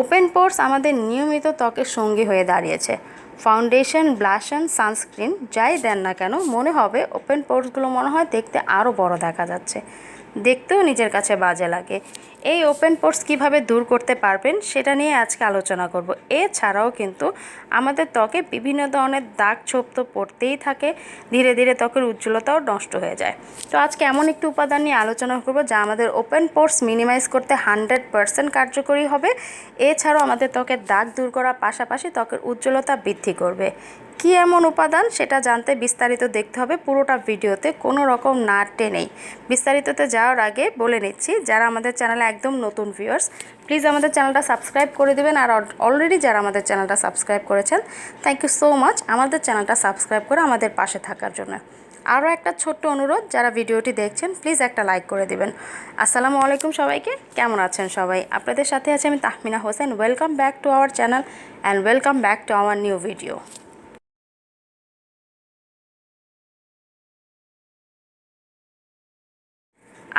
Open পোর্স আমাদের নিয়মিত ত্বকের সঙ্গী হয়ে দাঁড়িয়েছে। ফাউন্ডেশন ব্লাশন সানস্ক্রিন, যাই দেন না কেন, মনে হবে ওপেন পোর্সগুলো মনে হয় দেখতে আরও বড় দেখা যাচ্ছে। দেখতেও নিজের কাছে বাজে লাগে। এই ওপেন পোর্স কীভাবে দূর করতে পারবেন সেটা নিয়ে আজকে আলোচনা করব। এছাড়াও কিন্তু আমাদের ত্বকে বিভিন্ন ধরনের দাগ ছোপ তো পড়তেই থাকে, ধীরে ধীরে ত্বকের উজ্জ্বলতাও নষ্ট হয়ে যায়। তো আজকে এমন একটি উপাদান নিয়ে আলোচনা করব যা আমাদের ওপেন পোর্স মিনিমাইজ করতে হান্ড্রেড পারসেন্ট কার্যকরী হবে। এছাড়াও আমাদের ত্বকের দাগ দূর করার পাশাপাশি ত্বকের উজ্জ্বলতা বৃদ্ধি করবে। কি এমন উপাদান? সেটা জানতে বিস্তারিত দেখতে হবে। পুরোটা ভিডিওতে কোনো রকম না টেনেই বিস্তারিততে যাওয়ার আগে বলে নিচ্ছি, যারা আমাদের চ্যানেলে একদম নতুন ভিউয়ার্স প্লিজ আমাদের চ্যানেলটা সাবস্ক্রাইব করে দেবেন। আর অলরেডি যারা আমাদের চ্যানেলটা সাবস্ক্রাইব করেছেন থ্যাংক ইউ সো মাচ আমাদের চ্যানেলটা সাবস্ক্রাইব করে আমাদের পাশে থাকার জন্য। আরও একটা ছোট্ট অনুরোধ, যারা ভিডিওটি দেখছেন প্লিজ একটা লাইক করে দিবেন। আসসালামু আলাইকুম সবাইকে, কেমন আছেন সবাই? আপনাদের সাথে আছে আমি Tahmina Hossain. Welcome back to our channel and welcome back to our new video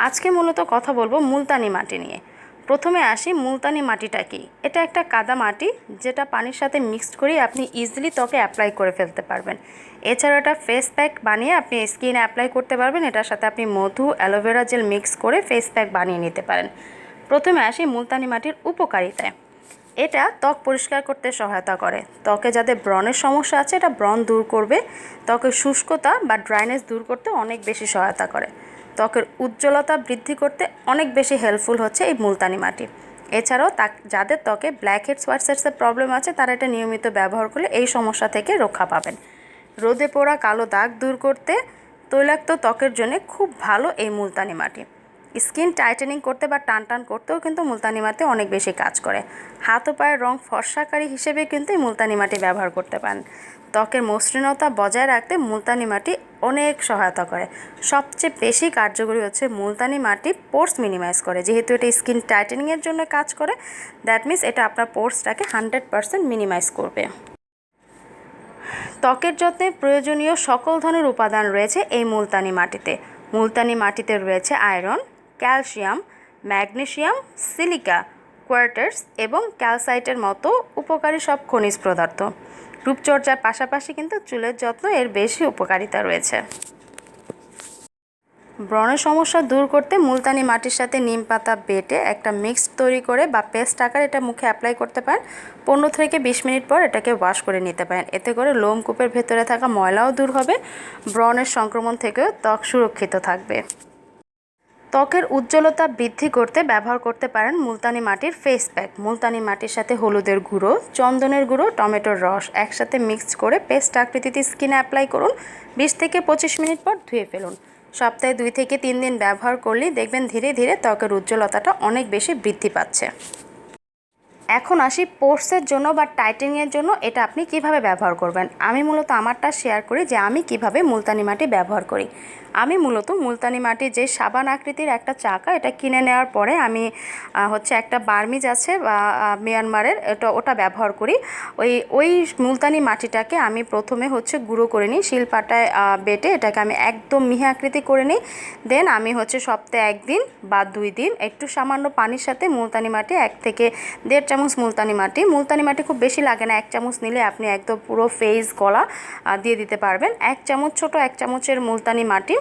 আজকে মূলত কথা বলব মুলতানি মাটি নিয়ে। প্রথমে আসি মুলতানি মাটিটা কি? এটা একটা কাদা মাটি, যেটা পানির সাথে মিক্সড করে আপনি ইজিলি ত্বকে অ্যাপ্লাই করে ফেলতে পারবেন। এছাড়া এটা ফেস প্যাক বানিয়ে আপনি স্কিনে অ্যাপ্লাই করতে পারবেন। এটার সাথে আপনি মধু অ্যালোভেরা জেল মিক্স করে ফেস প্যাক বানিয়ে নিতে পারেন। প্রথমে আসি মুলতানি মাটির উপকারিতায় এটা ত্বক পরিষ্কার করতে সহায়তা করে। ত্বকে যাদের ব্রণের সমস্যা আছে, এটা ব্রণ দূর করবে। ত্বকের শুষ্কতা বা ড্রাইনেস দূর করতে অনেক বেশি সহায়তা করে। ত্বকের উজ্জ্বলতা বৃদ্ধি করতে অনেক বেশি হেল্পফুল হচ্ছে এই মুলতানি মাটি। এছাড়াও তা যাদের ত্বকে ব্ল্যাক হেডস হোয়াটসেটসের প্রবলেম আছে, তারা এটা নিয়মিত ব্যবহার করলে এই সমস্যা থেকে রক্ষা পাবেন। রোদে পোড়া কালো দাগ দূর করতে তৈলাক্ত ত্বকের জন্য খুব ভালো এই মুলতানি মাটি। স্কিন টাইটেনিং করতে বা টান টান করতেও কিন্তু মুলতানি মাটি অনেক বেশি কাজ করে। হাত ও পায়ের রং ফর্সাকারী হিসেবে কিন্তু এই মুলতানি মাটি ব্যবহার করতে পারেন। ত্বকের মসৃণতা বজায় রাখতে মুলতানি মাটি অনেক সহায়তা করে। সবচেয়ে বেশি কার্যকরী হচ্ছে মুলতানি মাটি পোর্স মিনিমাইজ করে। যেহেতু এটা স্কিন টাইটেনিংয়ের জন্য কাজ করে, দ্যাট মিন্স এটা আপনার পোর্সটাকে হান্ড্রেড পারসেন্ট মিনিমাইজ করবে। ত্বকের যত্নে প্রয়োজনীয় সকল ধরনের উপাদান রয়েছে এই মুলতানি মাটিতে। মুলতানি মাটিতে রয়েছে iron calcium magnesium silica, quartz এবং ক্যালসাইটের মতো উপকারী সব খনিজ পদার্থ। রূপচর্চার পাশাপাশি কিন্তু চুলের যত্ন এর বেশি উপকারিতা রয়েছে। ব্রণের সমস্যা দূর করতে মুলতানি মাটির সাথে নিম পাতা বেটে একটা মিক্স তৈরি করে বা পেস্ট আকার এটা মুখে অ্যাপ্লাই করতে পারেন। পনেরো থেকে বিশ মিনিট পর এটাকে ওয়াশ করে নিতে পারেন। এতে করে লোমকূপের ভেতরে থাকা ময়লাও দূর হবে। ব্রণের সংক্রমণ থেকেও ত্বক সুরক্ষিত থাকবে। ত্বকের উজ্জ্বলতা বৃদ্ধি করতে ব্যবহার করতে পারেন মুলতানি মাটির ফেস প্যাক মুলতানি মাটির সাথে হলুদের গুঁড়ো, চন্দনের গুঁড়ো, টমেটোর রস একসাথে মিক্স করে পেস্ট আকৃতিতে স্কিনে অ্যাপ্লাই করুন। বিশ থেকে পঁচিশ মিনিট পর ধুয়ে ফেলুন। সপ্তাহে দুই থেকে তিন দিন ব্যবহার করলেই দেখবেন ধীরে ধীরে ত্বকের উজ্জ্বলতাটা অনেক বেশি বৃদ্ধি পাচ্ছে। এখন আসি পোর্সের জন্য বা টাইটেনিংয়ের জন্য, এটা আপনি কীভাবে ব্যবহার করবেন? আমি মূলত আমারটা শেয়ার করি যে আমি কীভাবে মুলতানি মাটি ব্যবহার করি। আমি মূলত মুলতানি মাটি যে সাবান আকৃতির একটা চাকা, এটা কিনে নেওয়ার পরে আমি হচ্ছে একটা বার্মিজ আছে, বা মিয়ানমারের, এটা, ওটা ব্যবহার করি। ওই ওই মুলতানি মাটিটাকে আমি প্রথমে হচ্ছে গুঁড়ো করে নিই, শিলপাটায় বেটে এটাকে আমি একদম মিহি আকৃতি করে নিই। দেন আমি হচ্ছে সপ্তাহে একদিন বা দুই দিন একটু সামান্য পানির সাথে মুলতানি মাটি এক থেকে দেড় চামচ মুলতানি মাটি। মুলতানি মাটি খুব বেশি লাগে না, এক চামচ নিলে আপনি একদম পুরো ফেস গলা দিয়ে দিতে পারবেন। এক চামচ ছোট, এক চামচের মুলতানি মাটি।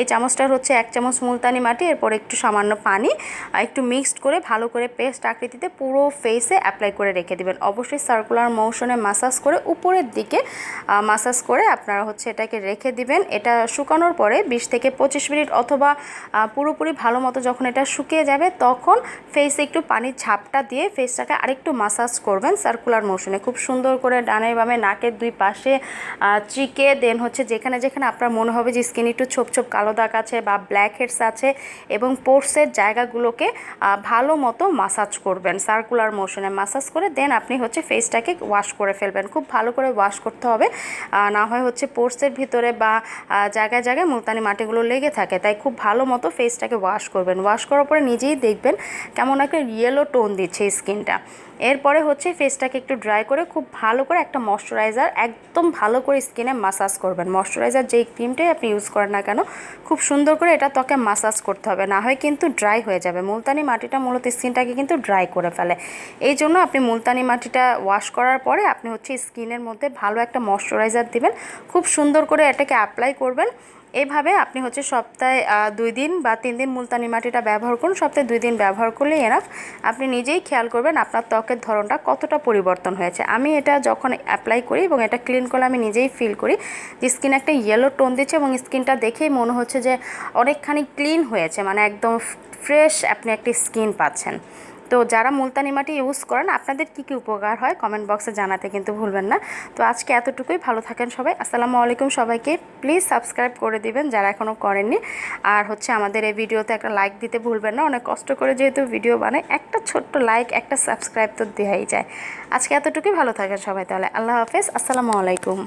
এই চামচটার হচ্ছে এক চামচ মুলতানি মাটি, এরপর একটু সামান্য পানি একটু মিক্সড করে ভালো করে পেস্ট আকৃতিতে পুরো ফেসে অ্যাপ্লাই করে রেখে দেবেন। অবশ্যই সার্কুলার মোশনে মাসাজ করে উপরের দিকে মাসাজ করে আপনারা হচ্ছে এটাকে রেখে দিবেন। এটা শুকানোর পরে বিশ থেকে পঁচিশ মিনিট অথবা পুরোপুরি ভালো মতো যখন এটা শুকিয়ে যাবে, তখন ফেসে একটু পানির ঝাপটা দিয়ে ফেসটাকে আরেকটু মাসাজ করবেন সার্কুলার মোশনে খুব সুন্দর করে ডানে বামে নাকের দুই পাশে চিকে দেন হচ্ছে যেখানে যেখানে আপনার মনে হবে যে স্কিন একটু ছোপ ছোপ কালো দাগ আছে বা ব্ল্যাক হেডস আছে এবং পোর্সের জায়গাগুলোকে ভালো মতো মাসাজ করবেন সার্কুলার মোশনে মাসাজ করে দেন আপনি হচ্ছে ফেসটাকে ওয়াশ করে ফেলবেন। খুব ভালো করে ওয়াশ করতে হবে না হয় হচ্ছে পোর্সের ভিতরে বা জায়গায় জায়গায় মুলতানি মাটিগুলো লেগে থাকে। তাই খুব ভালো মতো ফেসটাকে ওয়াশ করবেন। ওয়াশ করার পরে নিজেই দেখবেন কেমন একটা ইয়েলো টোন দিচ্ছে স্কিনটা এরপরে হচ্ছে ফেসটাকে একটু ড্রাই করে খুব ভালো করে একটা ময়শ্চারাইজার একদম ভালো করে স্কিনে মাসাজ করবেন। ময়শ্চারাইজার যেই ক্রিমটাই আপনি ইউজ করেন না কেন, খুব সুন্দর করে এটা ত্বকে মাসাজ করতে হবে। না হয় কিন্তু ড্রাই হয়ে যাবে। মুলতানি মাটিটা মূলত স্কিনটাকে কিন্তু ড্রাই করে ফেলে। এই জন্য আপনি মুলতানি মাটিটা ওয়াশ করার পরে আপনি হচ্ছে স্কিনের মধ্যে ভালো একটা ময়শ্চারাইজার দিবেন। খুব সুন্দর করে এটাকে অ্যাপ্লাই করবেন। এইভাবে আপনি হচ্ছে সপ্তাহে দুই দিন বা তিন দিন মুলতানি মাটিটা ব্যবহার করুন। সপ্তাহে দুই দিন ব্যবহার করলেই এনাফ আপনি নিজেই খেয়াল করবেন আপনার ত্বকের ধরনটা কতটা পরিবর্তন হয়েছে। আমি এটা যখন অ্যাপ্লাই করি এবং এটা ক্লিন করলে আমি নিজেই ফিল করি যে স্কিন একটা ইয়েলো টোন দিচ্ছে এবং স্কিনটা দেখেই মনে হচ্ছে যে অনেকখানি ক্লিন হয়েছে। মানে একদম ফ্রেশ আপনি একটি স্কিন পাচ্ছেন। তো যারা মুলতানি মাটি ইউজ করেন, আপনাদের কি কি উপকার হয় কমেন্ট বক্সে জানাতে কিন্তু ভুলবেন না। তো আজকে এতটুকুই, ভালো থাকেন সবাই। আসসালামু আলাইকুম সবাইকে। প্লিজ সাবস্ক্রাইব করে দিবেন যারা এখনও করেননি। আর হচ্ছে আমাদের এই ভিডিওতে একটা লাইক দিতে ভুলবেন না। অনেক কষ্ট করে যেহেতু ভিডিও বানায় একটা ছোট্ট লাইক একটা সাবস্ক্রাইব তো দেওয়াই যায়। আজকে এতটুকুই, ভালো থাকেন সবাই তাহলে। আল্লাহ হাফেজ। আসসালামু আলাইকুম।